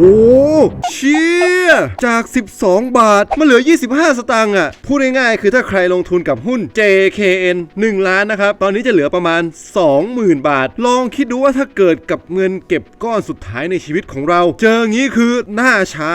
โอ้เชี่ย จาก 12 บาทมาเหลือ 25 สตางค์อะ พูดง่ายๆ คือถ้าใครลงทุนกับหุ้น JKN 1 ล้านนะครับ ตอนนี้จะเหลือประมาณ 20,000 บาท ลองคิดดูว่าถ้าเกิดกับเงินเก็บก้อนสุดท้ายในชีวิตของเรา เจองี้คือหน้าชา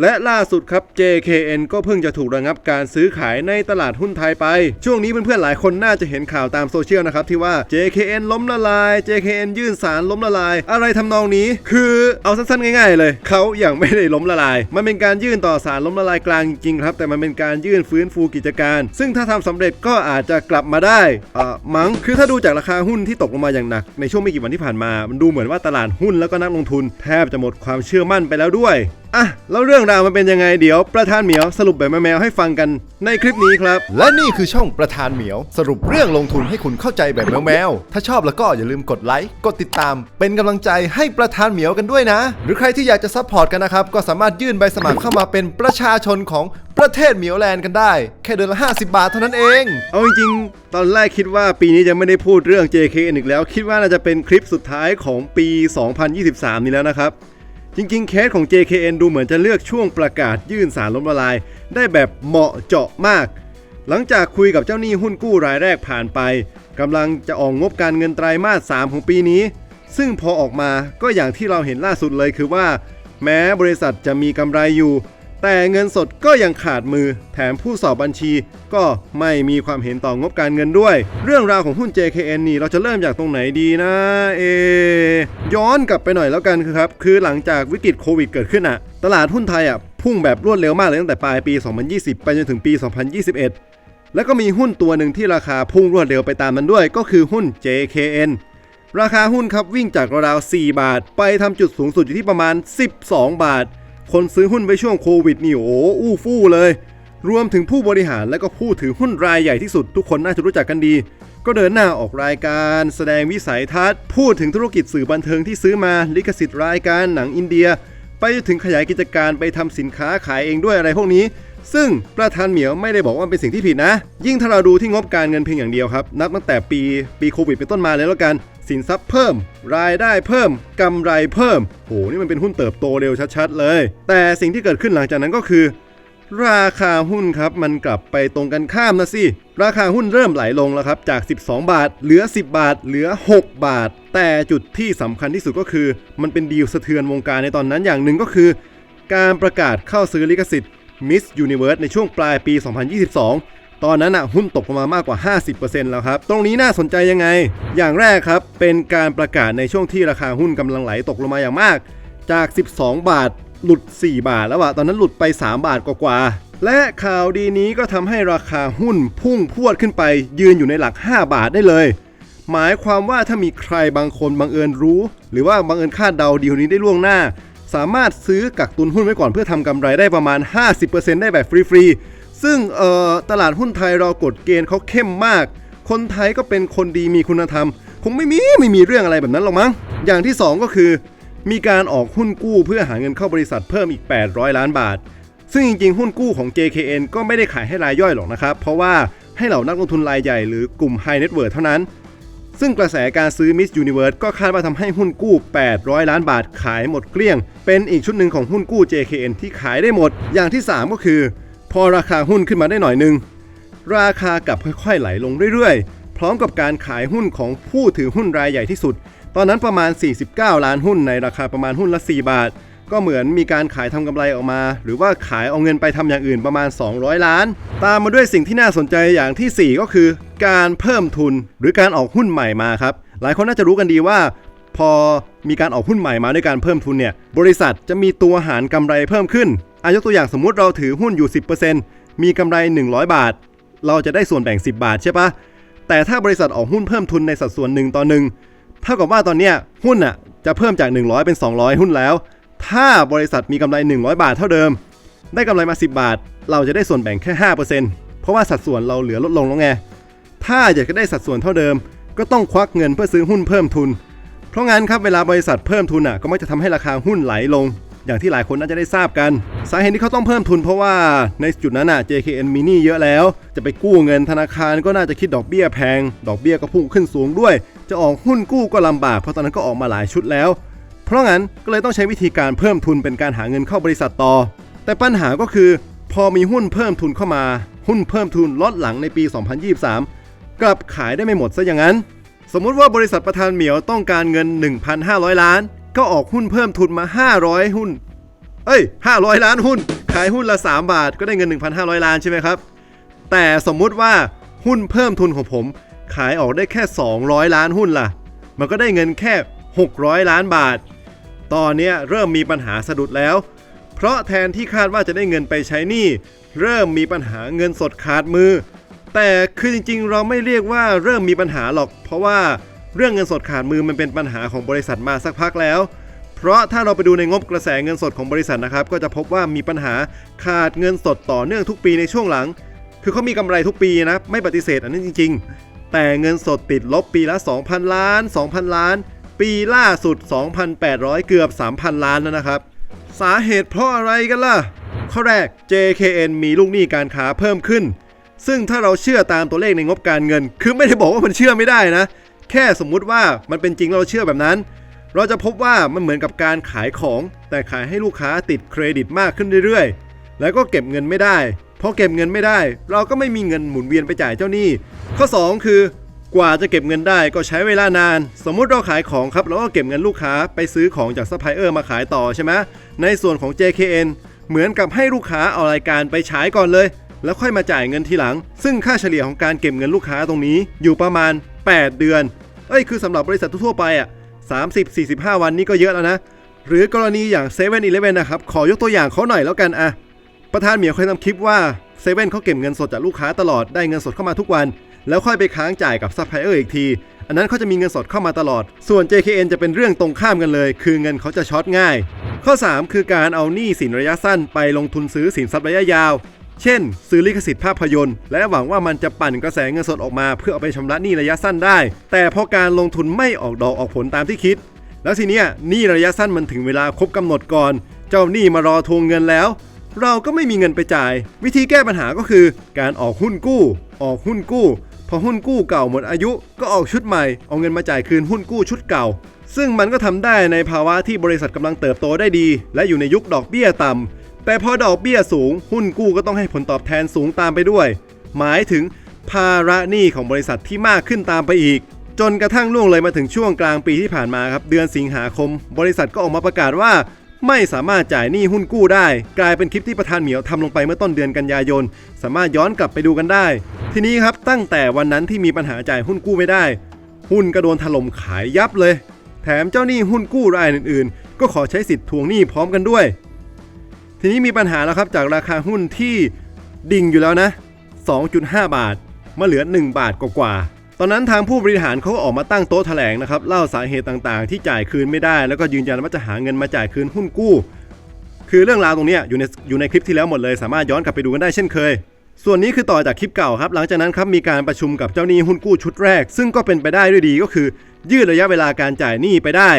และล่าสุดครับ JKN ก็เพิ่งจะถูกระงับการซื้อขายในตลาดหุ้นไทยไป ช่วงนี้เพื่อนๆหลายคนน่าจะเห็นข่าวตามโซเชียลนะครับที่ว่า JKN ล้มละลาย JKN ยื่นสารล้มละลาย อะไรทำนองนี้ คือเอาสั้นๆง่าย ๆ เลยเขาอย่างไม่ได้ล้มละลายมันเป็นการยื่นต่อสารล้มละลายกลางจริงครับ แต่มันเป็นการยื่นฟื้นฟูกิจการ ซึ่งถ้าทำสำเร็จก็อาจจะกลับมาได้อ่ามั้งคือถ้าดูจากราคาหุ้นที่ตกลงมาอย่างหนัก ในช่วงไม่กี่วันที่ผ่านมา มันดูเหมือนว่าตลาดหุ้นแล้วก็นักลงทุน แทบจะหมดความเชื่อมั่นไปแล้วด้วย อะแล้วเรื่องราวมันเป็นยังไงเดี๋ยวประธานเหมียวสรุปแบบแมวๆให้ฟังกันในคลิปนี้ครับ และนี่คือช่องประธานเหมียว สรุปเรื่องลงทุนให้คุณเข้าใจแบบแมวๆถ้าชอบแล้วก็อย่าลืมกดไลค์กดติดตาม เป็นกำลังใจให้ประธานเหมียวกันด้วยนะ หรือใครที่อยากจะซัพพอร์ตกันนะครับก็สามารถยื่นใบสมัครเข้ามาเป็นประชาชนของประเทศเหมียวแลนด์กันได้ แค่เดือนละ 50 บาทเท่านั้นเอง เอาจริงๆ ตอนแรกคิดว่าปีนี้จะไม่ได้พูดเรื่อง JKN อีกแล้ว คิดว่าน่าจะเป็นคลิปสุดท้ายของปี 2023 นี้แล้วนะครับ จริงๆ เคสของ JKN ดูเหมือนจะเลือกช่วงประกาศยื่นสารล้มละลาย ได้แบบเหมาะเจาะมาก หลังจากคุยกับเจ้าหนี้หุ้นกู้รายแรกผ่านไปกำลังจะออกงบการเงินไตรามาส 3 ของปีนี้ ซึ่งพอออกมาก็อย่างที่เราเห็นล่าสุดเลยคือว่า แม้บริษัทจะมีกำไรอยู่ แต่เงินสดก็ยังขาดมือ แถมผู้สอบบัญชี ก็ไม่มีความเห็นต่องบการเงินด้วย เรื่องราวของหุ้น JKN นี่เราจะเริ่มจากตรงไหนดีนะเอ ย้อนกลับไปหน่อยแล้วกันคือครับ คือหลังจากวิกฤตโควิดเกิดขึ้นอะตลาดหุ้นไทยอะพุ่งแบบรวดเร็วมากเลยตั้งแต่ปลายปี 2020 ไปจนถึงปี 2021 แล้วก็มีหุ้นตัวหนึ่งที่ราคาพุ่งรวดเร็วไปตามมันด้วย ก็คือหุ้น JKN ราคาหุ้นครับวิ่งจากราวๆ4บาท ไปทำจุดสูงสุดอยู่ที่ประมาณ 12 บาท คนซื้อหุ้นไปช่วงโควิดนี่โอ้อู้ฟู่เลย รวมถึงผู้บริหารและก็ผู้ถือหุ้นรายใหญ่ที่สุดทุกคนน่าจะรู้จักกันดี ก็เดินหน้าออกรายการ แสดงวิสัยทัศน์ พูดถึงธุรกิจสื่อบันเทิงที่ซื้อมาลิขสิทธิ์รายการหนังอินเดีย ไปถึงขยายกิจการไปทำสินค้าขายเองด้วยอะไรพวกนี้ ซึ่งประธานเหมียวไม่ได้บอกว่าเป็นสิ่งที่ผิดนะ ยิ่งถ้าเราดูที่งบการเงินเพียงอย่างเดียวครับนับตั้งแต่ปีปีโควิดเป็นต้นมาเลยแล้วกัน สินทรัพย์เพิ่ม รายได้เพิ่มกำไรเพิ่มโหนี่มันเป็นหุ้นเติบโตเร็วชัดๆเลย แต่สิ่งที่เกิดขึ้นหลังจากนั้นก็คือ ราคาหุ้นครับมันกลับไปตรงกันข้ามนะสิราคาหุ้นเริ่มไหลลงแล้วครับจาก 12 บาท เหลือ 10 บาท เหลือ 6 บาท แต่จุดที่สำคัญที่สุดก็คือ มันเป็นดีลสะเทือนวงการในตอนนั้นอย่างหนึ่งก็คือ การประกาศเข้าซื้อลิขสิทธิ์ Miss Universe ในช่วงปลายปี 2022 ตอนนั้นอะหุ้นตกลงมามากกว่า 50%แล้วครับ ตรงนี้น่าสนใจยังไง อย่างแรกครับ เป็นการประกาศในช่วงที่ราคาหุ้นกำลังไหลตกลงมาอย่างมาก จาก 12 บาท หลุด 4 บาทแล้วอะตอนนั้นหลุดไป 3 บาทกว่าๆและข่าวดีนี้ก็ทำให้ราคาหุ้นพุ่งพวดขึ้นไป ยืนอยู่ในหลัก 5 บาทได้เลยหมายความว่าถ้ามีใครบางคนบังเอิญรู้ หรือว่าบังเอิญคาดเดาดีลนี้ได้ล่วงหน้า สามารถซื้อกักตุนหุ้นไว้ก่อนเพื่อทำกำไรได้ประมาณ 50%ได้แบบฟรีๆ ซึ่งตลาดหุ้นไทยเรากฎเกณฑ์เขาเข้มมาก คนไทยก็เป็นคนดีมีคุณธรรม คงไม่มีไม่มีเรื่องอะไรแบบนั้นหรอกมั้ง อย่างที่ 2 ก็คือ มีการออกหุ้นกู้เพื่อหาเงินเข้าบริษัทเพิ่มอีก 800 ล้านบาท ซึ่งจริงๆ หุ้นกู้ของ JKN ก็ไม่ได้ขายให้รายย่อยหรอกนะครับ เพราะว่าให้เหล่านักลงทุนรายใหญ่หรือกลุ่ม High Net Worth เท่านั้น ซึ่งกระแสการซื้อ Miss Universe ก็คาดว่าทำให้หุ้นกู้ 800 ล้านบาทขายหมดเกลี้ยง เป็นอีกชุดหนึ่งของหุ้นกู้ JKN ที่ขายได้หมด อย่างที่ 3 ก็คือ พอราคาหุ้นขึ้นมาได้หน่อยนึง ราคากลับค่อยๆไหลลงเรื่อยๆ พร้อมกับการขายหุ้นของผู้ถือหุ้นรายใหญ่ที่สุด ตอนนั้นประมาณ 49 ล้านหุ้นในราคาประมาณหุ้นละ 4 บาท ก็เหมือนมีการขายทำกำไรออกมา หรือว่าขายเอาเงินไปทำอย่างอื่นประมาณ 200 ล้าน ตามมาด้วยสิ่งที่น่าสนใจอย่างทีสี่4 ก็คือ การเพิ่มทุนหรือการออกหุ้นใหม่มาครับ หลายคนน่าจะรู้กันดีว่าพอมีการออกหุ้นใหม่มาด้วยการเพิ่มทุนเนี่ย บริษัทจะมีตัวหารกำไรเพิ่มขึ้น อายกตัวอย่างสมมุติเราถือหุ้นอยู่ 10%มีกำไร 100 บาท เราจะได้ส่วนแบ่ง 10 บาทใช่ปะแต่ถ้าบริษัทออกหุ้นเพิ่มทุนในสัดส่วนหนึ่งต่อหนึ่งเท่ากับว่าตอนเนี้ยหุ้นอะจะเพิ่มจาก 100 เป็น 200 หุ้นแล้ว ถ้าบริษัทมีกำไร 100 บาทเท่าเดิม ได้กำไรมา 10 บาท เราจะได้ส่วนแบ่งแค่ 5%เพราะว่าสัดส่วนเราเหลือลดลงแล้วไงถ้าอยากจะได้สัดส่วนเท่าเดิม ก็ต้องควักเงินเพื่อซื้อหุ้นเพิ่มทุน เพราะงั้นครับเวลาบริษัทเพิ่มทุนอะก็มักจะทำให้ราคาหุ้นไหลลง อย่างที่หลายคนน่าจะได้ทราบกัน สาเหตุที่เขาต้องเพิ่มทุนเพราะว่าในจุดนั้นอะ JKN มีหนี้เยอะแล้ว จะไปกู้เงินธนาคารก็น่าจะคิดดอกเบี้ยแพง ดอกเบี้ยก็พุ่งขึ้นสูงด้วย จะออกหุ้นกู้ก็ลำบากเพราะตอนนั้นก็ออกมาหลายชุดแล้ว เพราะงั้นก็เลยต้องใช้วิธีการเพิ่มทุนเป็นการหาเงินเข้าบริษัทต่อ แต่ปัญหาก็คือ พอมีหุ้นเพิ่มทุนเข้ามา หุ้นเพิ่มทุนลดหลังในปี 2023 กลับขายได้ไม่หมดซะอย่างนั้น สมมุติว่าบริษัทประธานเหมียวต้องการเงิน 1,500 ล้าน ก็ออกหุ้นเพิ่มทุนมา 500 หุ้น เอ้ย 500 ล้านหุ้น ขายหุ้นละ 3 บาท ก็ได้เงิน 1,500 ล้านใช่ไหมครับ แต่สมมุติว่าหุ้นเพิ่มทุนของผม ขายออกได้แค่ 200 ล้านหุ้นล่ะ มันก็ได้เงินแค่ 600 ล้านบาท ตอนนี้เริ่มมีปัญหาสะดุดแล้ว เพราะแทนที่คาดว่าจะได้เงินไปใช้หนี้ เริ่มมีปัญหาเงินสดขาดมือ แต่คือจริงๆ เราไม่เรียกว่าเริ่มมีปัญหาหรอก เพราะว่า เรื่องเงินสดขาดมือมันเป็นปัญหาของบริษัทมาสักพักแล้ว เพราะถ้าเราไปดูในงบกระแสเงินสดของบริษัทนะครับ ก็จะพบว่ามีปัญหาขาดเงินสดต่อเนื่องทุกปีในช่วงหลัง คือเขามีกำไรทุกปีนะไม่ปฏิเสธอันนั้นจริง ๆ แต่เงินสดติดลบปีละ 2,000 ล้าน 2,000 ล้าน ปีล่าสุด 2,800 เกือบ 3,000 ล้านแล้วนะครับ สาเหตุเพราะอะไรกันล่ะข้อแรก JKN มีลูกหนี้การค้าเพิ่มขึ้น ซึ่งถ้าเราเชื่อตามตัวเลขในงบการเงิน คือไม่ได้บอกว่ามันเชื่อไม่ได้นะ แค่สมมุติว่ามันเป็นจริงเราเชื่อแบบนั้น เราจะพบว่ามันเหมือนกับการขายของ แต่ขายให้ลูกค้าติดเครดิตมากขึ้นเรื่อยๆ แล้วก็เก็บเงินไม่ได้พอเก็บเงินไม่ได้ เราก็ไม่มีเงินหมุนเวียนไปจ่ายเจ้าหนี้ ข้อ 2 คือกว่าจะเก็บเงินได้ก็ใช้เวลานาน สมมุติเราขายของครับเราก็เก็บเงินลูกค้าไปซื้อของจากซัพพลายเออร์มาขายต่อใช่ไหมในส่วนของ JKN เหมือนกับให้ลูกค้าเอารายการไปฉายก่อนเลย แล้วค่อยมาจ่ายเงินทีหลัง ซึ่งค่าเฉลี่ยของการเก็บเงินลูกค้าตรงนี้อยู่ประมาณ 8 เดือน เอ้ย คือสำหรับบริษัททั่วไปอะ30-45 วันนี่ก็เยอะแล้วนะ หรือกรณีอย่าง7 e เ e ่ e อนะครับ ขอยกตัวอย่างเขาหน่อยแล้วกันอะประธานเหมียวเคยทำคลิปว่าเซเว่นเขาเก็บเงินสดจากลูกค้าตลอดได้เงินสดเข้ามาทุกวัน แล้วค่อยไปค้างจ่ายกับซัพพลายเออร์อีกที อันนั้นเขาจะมีเงินสดเข้ามาตลอด ส่วน JKN จะเป็นเรื่องตรงข้ามกันเลย คือเงินเขาจะช็อตง่าย ข้อ 3 คือการเอาหนี้สินระยะสั้นไปลงทุนซื้อสินทรัพย์ระยะยาว เช่น ซื้อลิขสิทธิ์ภาพยนตร์ และหวังว่ามันจะปั่นกระแสเงินสดออกมาเพื่อเอาไปชำระหนี้ระยะสั้นได้ แต่พอการลงทุนไม่ออกดอกออกผลตามที่คิด แล้วทีเนี้ยหนี้ระยะสั้นมันถึงเวลาครบกำหนดก่อน เจ้าหนี้มารอทวงเงินแล้ว เราก็ไม่มีเงินไปจ่าย วิธีแก้ปัญหาก็คือ การออกหุ้นกู้ ออกหุ้นกู้ พอหุ้นกู้เก่าหมดอายุ ก็ออกชุดใหม่เอาเงินมาจ่ายคืนหุ้นกู้ชุดเก่า ซึ่งมันก็ทำได้ในภาวะที่บริษัทกำลังเติบโตได้ดี และอยู่ในยุคดอกเบี้ยต่ำ แต่พอดอกเบี้ยสูง หุ้นกู้ก็ต้องให้ผลตอบแทนสูงตามไปด้วย หมายถึงภาระหนี้ของบริษัทที่มากขึ้นตามไปอีก จนกระทั่งล่วงเลยมาถึงช่วงกลางปีที่ผ่านมาครับ เดือนสิงหาคม บริษัทก็ออกมาประกาศว่า ไม่สามารถจ่ายหนี้หุ้นกู้ได้ กลายเป็นคลิปที่ประธานเหมียวทำลงไปเมื่อต้นเดือนกันยายน สามารถย้อนกลับไปดูกันได้ ทีนี้ครับตั้งแต่วันนั้นที่มีปัญหาจ่ายหุ้นกู้ไม่ได้ หุ้นก็โดนถล่มขายยับเลย แถมเจ้าหนี้หุ้นกู้รายอื่น ๆ ก็ขอใช้สิทธิ์ทวงหนี้พร้อมกันด้วย ทีนี้มีปัญหาแล้วครับจากราคาหุ้นที่ดิ่งอยู่แล้วนะ 2.5 บาท มาเหลือ 1 บาทกว่าตอนนั้นทางผู้บริหารเขาก็ออกมาตั้งโต๊ะแถลงนะครับเล่าสาเหตุต่างๆ ที่จ่ายคืนไม่ได้ แล้วก็ยืนยันว่าจะหาเงินมาจ่ายคืนหุ้นกู้ คือเรื่องราวตรงนี้อยู่ในอยู่ในคลิปที่แล้วหมดเลย สามารถย้อนกลับไปดูกันได้เช่นเคย ส่วนนี้คือต่อจากคลิปเก่าครับ หลังจากนั้นครับมีการประชุมกับเจ้าหนี้หุ้นกู้ชุดแรก ซึ่งก็เป็นไปได้ด้วยดีก็คือ ยืดระยะเวลาการจ่ายหนี้ไปได้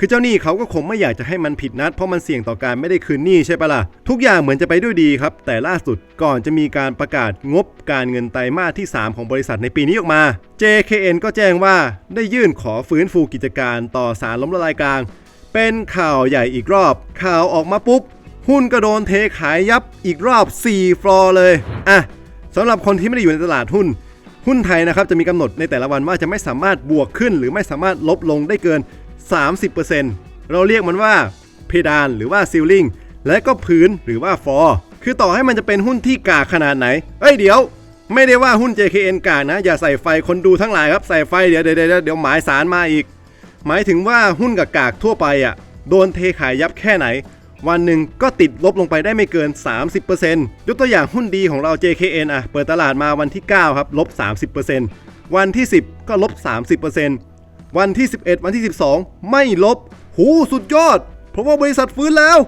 คือเจ้าหนี้เขาก็คงไม่อยากจะให้มันผิดนัด เพราะมันเสี่ยงต่อการไม่ได้คืนหนี้ใช่ปะล่ะ ทุกอย่างเหมือนจะไปด้วยดีครับ แต่ล่าสุดก่อนจะมีการประกาศงบการเงินไตรมาสที่ 3 ของบริษัทในปีนี้ออกมา JKN ก็แจ้งว่าได้ยื่นขอฟื้นฟูกิจการต่อศาลล้มละลายกลาง เป็นข่าวใหญ่อีกรอบ ข่าวออกมาปุ๊บ หุ้นก็โดนเทขายยับอีกรอบ 4 ฟลอร์เลยอะสำหรับคนที่ไม่ได้อยู่ในตลาดหุ้นหุ้นไทยนะครับจะมีกำหนดในแต่ละวันว่าจะไม่สามารถบวกขึ้น หรือไม่สามารถลบลงได้เกิน 30%เราเรียกมันว่าเพดานหรือว่าซีลลิงและก็พื้นหรือว่าฟอร์คือต่อให้มันจะเป็นหุ้นที่กากขนาดไหน เอ้ยเดี๋ยว ไม่ได้ว่าหุ้น JKN กากนะ อย่าใส่ไฟคนดูทั้งหลายครับใส่ไฟเดี๋ยวเดี๋ยวเดี๋ยวเดี๋ยวหมายสารมาอีก หมายถึงว่าหุ้นกับกากทั่วไปอะโดนเทขายยับแค่ไหน วันหนึ่งก็ติดลบลงไปได้ไม่เกิน 30%ยกตัวอย่างหุ้นดีของเรา JKN อะเปิดตลาดมาวันที่ 9 ครับลบ 30%วันที่ 10 ก็ลบ 30% วันที่ 11 วันที่ 12 ไม่ลบ หูสุดยอด เพราะว่าบริษัทฟื้นแล้ว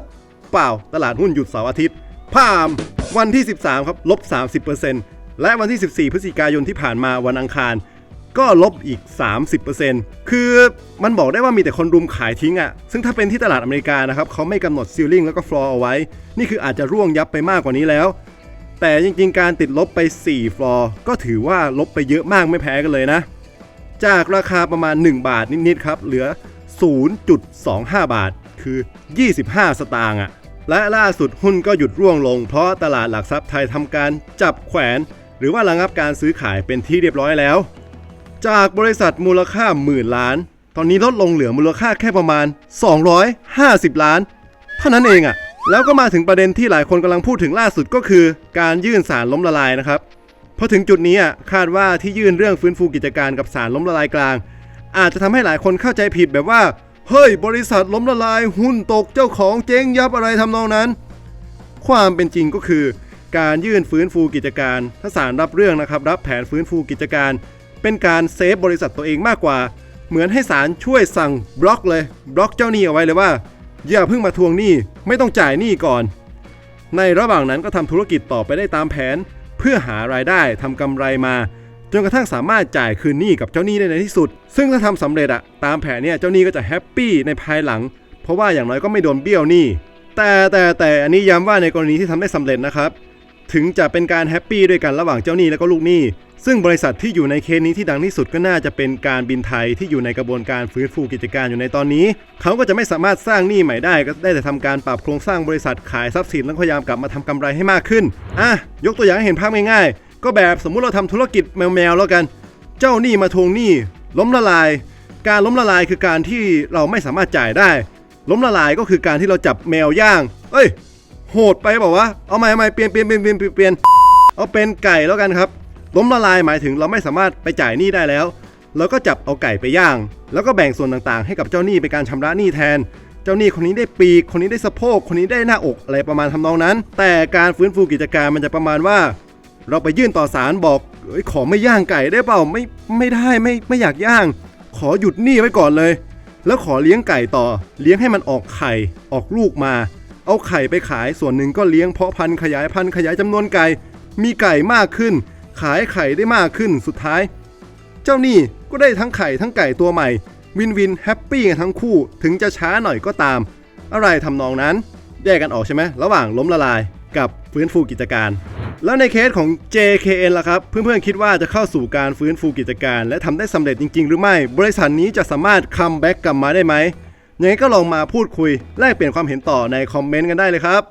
เปล่าตลาดหุ้นหยุดเสาร์อาทิตย์พามวันที่ 13 ครับลบ 30%และวันที่ 14 พฤศจิกายนที่ผ่านมาวันอังคาร ก็ลบอีก 30%คือมันบอกได้ว่ามีแต่คนรุมขายทิ้งอะ่ะ ซึ่งถ้าเป็นที่ตลาดอเมริกานะครับเขาไม่กำหนดซีลลิงแล้วก็ฟลอร์เอาไว้ นี่คืออาจจะร่วงยับไปมากกว่านี้แล้ว แต่จริงๆ การติดลบไป 4 ฟลอร์ก็ถือว่าลบไปเยอะมากไม่แพ้กันเลยนะ จากราคาประมาณ 1 บาทนิดๆครับ เหลือ 0.25 บาท คือ 25 สตางค์อะและล่าสุดหุ้นก็หยุดร่วงลง เพราะตลาดหลักทรัพย์ไทยทำการจับแขวน หรือว่าระงับการซื้อขายเป็นที่เรียบร้อยแล้ว จากบริษัทมูลค่าหมื่นล้าน ตอนนี้ลดลงเหลือมูลค่าแค่ประมาณ 250 ล้าน เท่านั้นเองอะแล้วก็มาถึงประเด็นที่หลายคนกำลังพูดถึงล่าสุดก็คือ การยื่นสารล้มละลายนะครับ พอถึงจุดนี้อะคาดว่าที่ยื่นเรื่องฟื้นฟูกิจการกับสารล้มละลายกลาง อาจจะทำให้หลายคนเข้าใจผิดแบบว่า เฮ้ย บริษัทล้มละลาย หุ้นตกเจ้าของเจ๊งยับอะไรทำนองนั้น ความเป็นจริงก็คือ การยื่นฟื้นฟูกิจการ ถ้าศาลรับเรื่องนะครับรับแผนฟื้นฟูกิจการ เป็นการเซฟบริษัทตัวเองมากกว่า เหมือนให้ศาลช่วยสั่งบล็อกเลย บล็อกเจ้าหนี้เอาไว้เลยว่า อย่าเพิ่งมาทวงหนี้ไม่ต้องจ่ายหนี้ก่อน ในระหว่างนั้นก็ทำธุรกิจต่อไปได้ตามแผน เพื่อหารายได้ทำกำไรมา จนกระทั่งสามารถจ่ายคืนหนี้กับเจ้าหนี้ได้ในที่สุด ซึ่งถ้าทำสำเร็จอะตามแผนเนี่ยเจ้าหนี้ก็จะแฮปปี้ในภายหลัง เพราะว่าอย่างน้อยก็ไม่โดนเบี้ยวหนี้แต่แต่แต่อันนี้ย้ำว่าในกรณีที่ทำได้สำเร็จนะครับ ถึงจะเป็นการแฮปปี้ด้วยกันระหว่างเจ้าหนี้และก็ลูกหนี้ ซึ่งบริษัทที่อยู่ในเคสนี้ที่ดังที่สุดก็น่าจะเป็นการบินไทยที่อยู่ในกระบวนการฟื้นฟูกิจการอยู่ในตอนนี้ เขาก็จะไม่สามารถสร้างหนี้ใหม่ได้ก็ได้แต่ทำการปรับโครงสร้างบริษัทขายทรัพย์สินแล้วพยายามกลับมาทำกำไรให้มากขึ้นอะยกตัวอย่างให้เห็นภาพง่ายๆ ก็แบบสมมุติเราทำธุรกิจแมวๆแล้วกัน เจ้าหนี้มาทวงหนี้ล้มละลาย การล้มละลายคือการที่เราไม่สามารถจ่ายได้ ล้มละลายก็คือการที่เราจับแมวย่าง เอ้ย โหดไปบอกว่าเอาใหม่เอาใหม่เปลี่ยนเปลี่ยนเปลี่ยนเปลี่ยนเปลี่ยนเอาเป็นไก่แล้วกันครับล้มละลายหมายถึงเราไม่สามารถไปจ่ายหนี้ได้แล้วเราก็จับเอาไก่ไปย่าง แล้วก็แบ่งส่วนต่างๆ ให้กับเจ้าหนี้เป็นการชำระหนี้แทน เจ้าหนี้คนนี้ได้ปีกคนนี้ได้สะโพกคนนี้ได้หน้าอกอะไรประมาณทำนองนั้น แต่การฟื้นฟูกิจการมันจะประมาณว่า เราไปยื่นต่อศาลบอกอขอไม่ย่างไก่ได้เปล่าไม่ไม่ได้ไม่ไม่อยากย่าง ขอหยุดหนี้ไว้ก่อนเลย แล้วขอเลี้ยงไก่ต่อ เลี้ยงให้มันออกไข่ออกลูกมา เอาไข่ไปขายส่วนหนึ่งก็เลี้ยงเพาะพันธุ์ขยายพันธุ์ขยายจำนวนไก่ มีไก่มากขึ้น ขายไข่ได้มากขึ้นสุดท้าย เจ้าหนี้ก็ได้ทั้งไข่ทั้งไก่ตัวใหม่ วินวินแฮปปี้กันทั้งคู่ถึงจะช้าหน่อยก็ตาม อะไรทำนองนั้น แยกกันออกใช่ไหมระหว่างล้มละลายกับฟื้นฟูกิจการ แล้วในเคสของ JKN ล่ะครับ เพื่อนๆคิดว่าจะเข้าสู่การฟื้นฟูกิจการ และทำได้สำเร็จจริง ๆ หรือไม่ บริษัทนี้จะสามารถคัมแบ็กกลับมาได้ไหม ยังไงก็ลองมาพูดคุยแลกเปลี่ยนความเห็นต่อในคอมเมนต์กันได้เลยครับ